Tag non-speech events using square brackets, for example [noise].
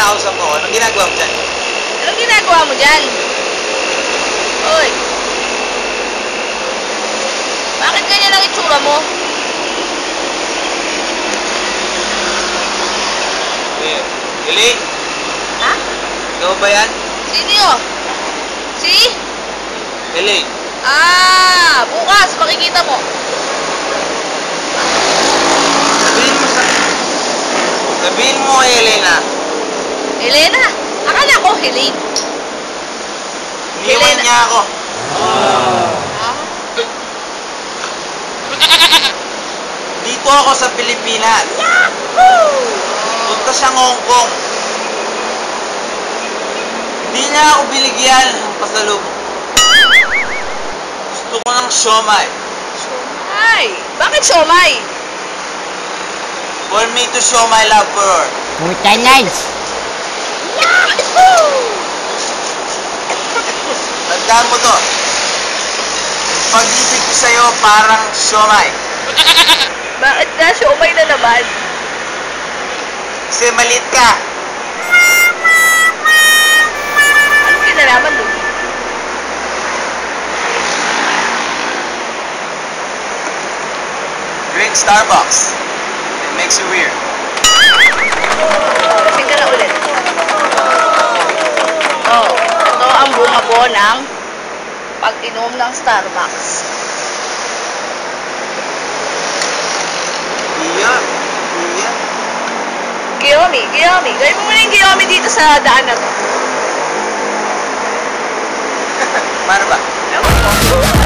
Kausap mo, anong ginagawa mo dyan? Anong ginagawa mo dyan? Hoy! Bakit ganyan ang itsura mo? Eh, Elaine, Ha? ikaw ba yan? Sino? Si? Elaine, Ah! Bukas, makikita mo. sabihin mo sa... Sabihin mo kay Elaine ah. Helena? Akala ko Helene. Iniwan Elaine. niya ako. Ah? Dito ako sa Pilipinas. Punta siyang Hong Kong. Hindi niya ako binigyan ng pasalubong. Gusto ko ng siomay. Siomay. Bakit siomay? For me to show my love for her. Puta nice. Tandaan mo to. Pag-ibig ko sa'yo parang siomay. Bakit na siomay na naman? Kasi maliit ka. Anong kinalaman doon? Drink Starbucks. It makes you weird. Kasi ka na ulit. Ng pag-inom ng Starbucks. Iya. Iya. Giyomi, Giyomi. Gawin mo muna yung Giyomi dito sa daan na to. [laughs] Paano ba? Ewan ko.